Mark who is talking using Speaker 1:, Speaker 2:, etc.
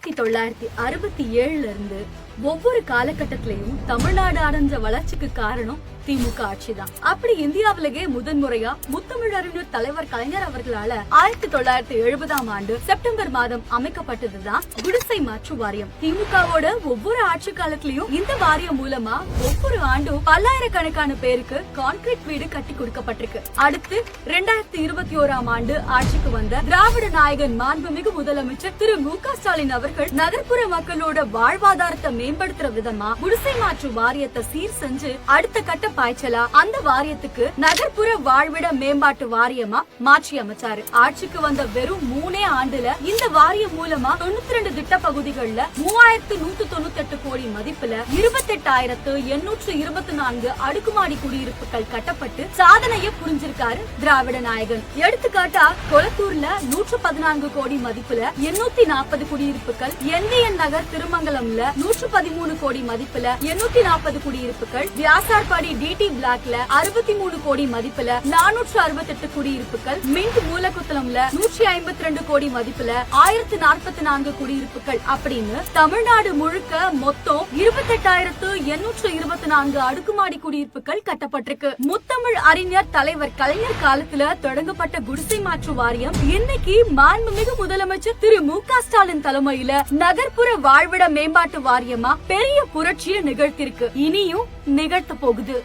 Speaker 1: ஆயிரத்தி தொள்ளாயிரத்தி அறுபத்தி ஏழுல இருந்து ஒவ்வொரு காலகட்டத்திலையும் தமிழ்நாடு அடைஞ்ச வளர்ச்சிக்கு காரணம் திமுக ஆட்சிதான். அப்படி இந்தியாவிலேயே முதன்முறையா முத்தமிழ் அறிஞர் தலைவர் கலைஞர் அவர்களால ஆயிரத்தி தொள்ளாயிரத்தி எழுபதாம் ஆண்டு செப்டம்பர் மாதம் அமைக்கப்பட்டதுதான் குடிசை மாற்று வாரியம். திமுகவோட ஒவ்வொரு ஆட்சி காலத்திலயும் இந்த வாரியம் மூலமா ஒவ்வொரு ஆண்டும் பல்லாயிரக்கணக்கான பேருக்கு கான்கிரீட் வீடு கட்டி கொடுக்கப்பட்டிருக்கு. அடுத்து ரெண்டாயிரத்தி இருபத்தி ஓராம் ஆண்டு ஆட்சிக்கு வந்த திராவிட நாயகன் மாண்புமிகு முதலமைச்சர் திரு மு க ஸ்டாலின் அவர்கள் நகர்ப்புற மக்களோட வாழ்வாதாரத்தை மேம்படுத்துற விதமா குடிசை மாற்று வாரியத்தை சீர் செஞ்சு அடுத்த கட்ட பாய்ச்சலா அந்த வாரியத்துக்கு நகர்ப்புற வாழ்விட மேம்பாட்டு வாரியமா மாற்றி அமைச்சாரு. ஆட்சிக்கு வந்த வெறும் மூணே ஆண்டுல இந்த வாரியம் மூலமா தொண்ணூத்தி ரெண்டு திட்ட பகுதிகள்ல மூவாயிரத்து நூத்தி தொண்ணூத்தி எட்டு கோடி மதிப்புல இருபத்தெட்டாயிரத்து எண்ணூற்று இருபத்தி நான்கு அடுக்குமாடி குடியிருப்புகள் கட்டப்பட்டு சாதனையை புரிஞ்சிருக்காரு திராவிட நாயகன். எடுத்துக்காட்டா கொளத்தூர்ல நூற்று பதினான்கு கோடி மதிப்புல எண்ணூத்தி நாற்பது குடியிருப்புகள் என்விஎன் நகர் திருமங்கலம்ல நூற்று பதிமூணு கோடி மதிப்புல எண்ணூத்தி நாற்பது குடியிருப்புகள் வியாசார்பாடி டிடி பிளாக்ல அறுபத்தி மூணு கோடி மதிப்புல நானூற்று அறுபத்தி எட்டு குடியிருப்புகள் மின்ட் மூலக்குத்தலம்ல நூற்றி ஐம்பத்தி ரெண்டு கோடி மதிப்புல ஆயிரத்து நாற்பத்தி நான்கு குடியிருப்புகள் அப்படின்னு தமிழ்நாடு முழுக்க மொத்தம் இருபத்தெட்டாயிரத்து எண்ணூற்று இருபத்தி நான்கு அடுக்குமாடி குடியிருப்புகள் கட்டப்பட்டிருக்கு. முத்தமிழ் அறிஞர் தலைவர் கலைஞர் காலத்துல தொடங்கப்பட்ட குடிசை மாற்று வாரியம் இன்னைக்கு மாண்புமிகு முதலமைச்சர் திரு மு க ஸ்டாலின் தலைமையில நகர்ப்புற வாழ்விட மேம்பாட்டு வாரியம் பெரிய புரட்சியை நிகழ்த்திருக்கு இனியும் நிகழ்த்த போகுது.